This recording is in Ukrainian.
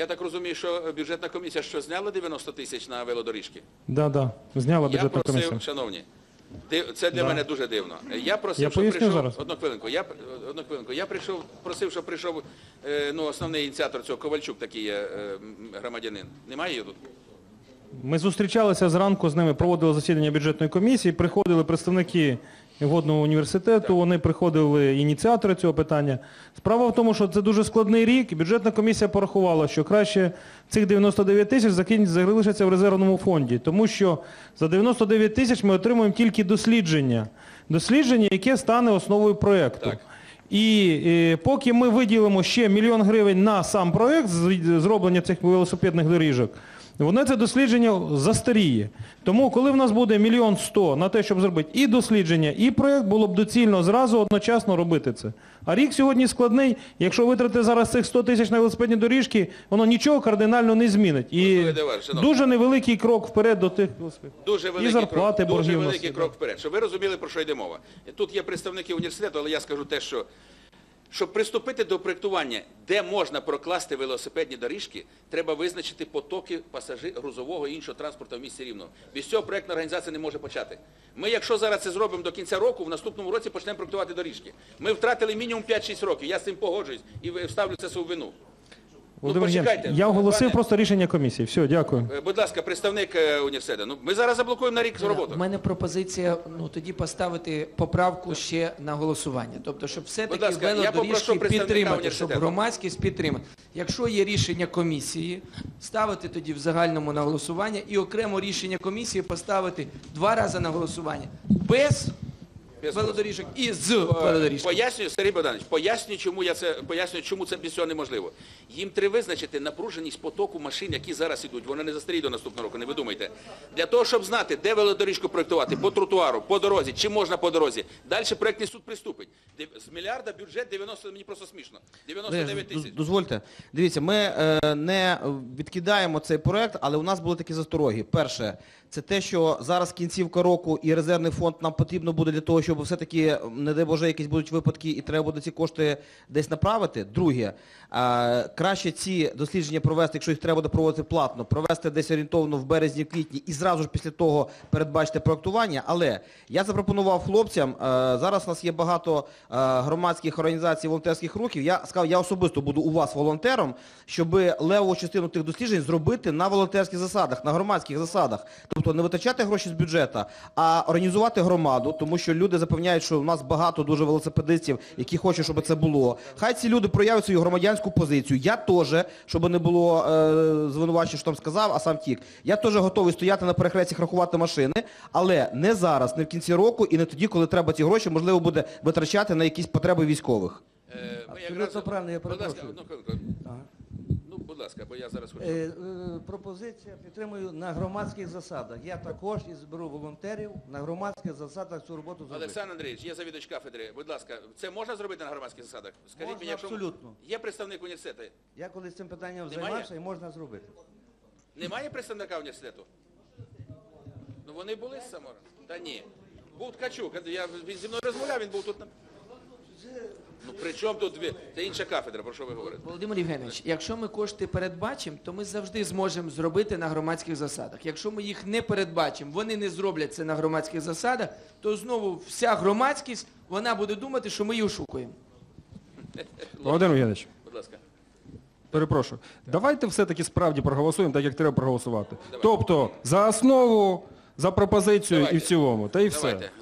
Я так розумію, що бюджетна комісія що зняла 90 тисяч на велодоріжки? Да, да. Зняла Я просив, комісія. шановні, це для Да. мене дуже дивно. Я просив, Я поясню прийшов зараз. одну хвилинку. Я одну хвилинку. Я прийшов, просив, щоб прийшов е, ну, основний ініціатор цього Ковальчук, такий є е, громадянин. Немає його тут? Ми зустрічалися зранку з ними, проводили засідання бюджетної комісії, приходили представники водного університету, вони приходили ініціатори цього питання. Справа в тому, що це дуже складний рік, і бюджетна комісія порахувала, що краще цих 99 тисяч залишаться в резервному фонді, тому що за 99 тисяч ми отримуємо тільки дослідження. Дослідження, яке стане основою проєкту. Так. І е, поки ми виділимо ще мільйон гривень на сам проєкт зроблення цих велосипедних доріжок, Воно це дослідження застаріє. Тому, коли в нас буде мільйон сто на те, щоб зробити і дослідження, і проєкт, було б доцільно зразу одночасно робити це. А рік сьогодні складний. Якщо витрати зараз цих 100 тисяч на велосипедні доріжки, воно нічого кардинально не змінить. І дуже невеликий крок вперед до тих. Дуже великий зарплати, крок, дуже великий крок вперед. Щоб ви розуміли, про що йде мова. Тут є представники університету, але я скажу те, що щоб приступити до проєктування, де можна прокласти велосипедні доріжки, треба визначити потоки пасажир, грузового і іншого транспорту в місті Рівного. Без цього проєктна організація не може почати. Ми, якщо зараз це зробимо до кінця року, в наступному році почнемо проєктувати доріжки. Ми втратили мінімум 5-6 років. Я з цим погоджуюсь і ставлю це свою вину. Володимир почекайте, Євгенович, я оголосив пане- просто рішення комісії. Все, дякую. Е, Будь ласка, представник е, університету. Ну, ми зараз заблокуємо на рік з роботу. У мене пропозиція ну тоді поставити поправку ще на голосування. Тобто, щоб Будь все-таки ласка, я попрошу велодоріжки представника підтримати, щоб університету. громадськість підтримати. Якщо є рішення комісії, ставити тоді в загальному на голосування і окремо рішення комісії поставити два рази на голосування Без велодоріжок і з Е. Пояснюю, Сергій Богданович, пояснюю, чому я це пояснюю, чому це без цього неможливо. Їм треба визначити напруженість потоку машин, які зараз ідуть. Вони не застаріють до наступного року, не ви думайте. Для того, щоб знати, де велодоріжку проєктувати, по тротуару, по дорозі, чи можна по дорозі. Далі проєктний суд приступить. З мільярда бюджет 90, мені просто смішно. 99 тисяч. Дозвольте. Дивіться, ми е, не відкидаємо цей проект, але у нас були такі застороги. Перше, це те, що зараз кінцівка року і резервний фонд нам потрібно буде для того, щоб все-таки, не дай Боже, якісь будуть випадки, і треба буде ці кошти десь направити. Друге, е, краще ці дослідження провести, якщо їх треба буде проводити платно, провести десь орієнтовно в березні-квітні і зразу ж після того передбачити проектування. Але я запропонував хлопцям, е, зараз у нас є багато е, громадських організацій, волонтерських рухів. Я сказав, я особисто буду у вас волонтером, щоб левову частину тих досліджень зробити на волонтерських засадах, на громадських засадах. Тобто не витрачати гроші з бюджету, а організувати громаду, тому що люди запевняють, що у нас багато дуже велосипедистів, які хочуть, щоб це було. Хай ці люди проявлять свою громадянську позицію. Я теж, щоб не було е, звинувачень, що там сказав, а сам тік. Я теж готовий стояти на перехрестях, рахувати машини, але не зараз, не в кінці року і не тоді, коли треба ці гроші, можливо, буде витрачати на якісь потреби військових. Е, Абсолютно якраз- правильно, я перепрошую. Ну, будь ласка, бо я зараз хочу. Е, е, пропозиція підтримую на громадських засадах. Я також і зберу волонтерів на громадських засадах цю роботу зробити. Олександр Андрійович, є завідувач кафедри. Будь ласка, це можна зробити на громадських засадах? Скажіть Можна, мені, якщо абсолютно. є представник університету. Я колись цим питанням Немає? займався і можна зробити. Немає представника університету? Ну вони були з самого? Та ні. Був Ткачук. Я, він зі мною розмовляв, він був тут. На... Ну при чому тут дві? Це інша кафедра, про що ви говорите? Володимир Євгенович, якщо ми кошти передбачимо, то ми завжди зможемо зробити на громадських засадах. Якщо ми їх не передбачимо, вони не зроблять це на громадських засадах, то знову вся громадськість вона буде думати, що ми її ошукуємо. Володимир Євгенович, Будь ласка. перепрошую. Давайте все-таки справді проголосуємо так, як треба проголосувати. Тобто за основу, за пропозицію і Давайте. в цілому. Та і все. Давайте.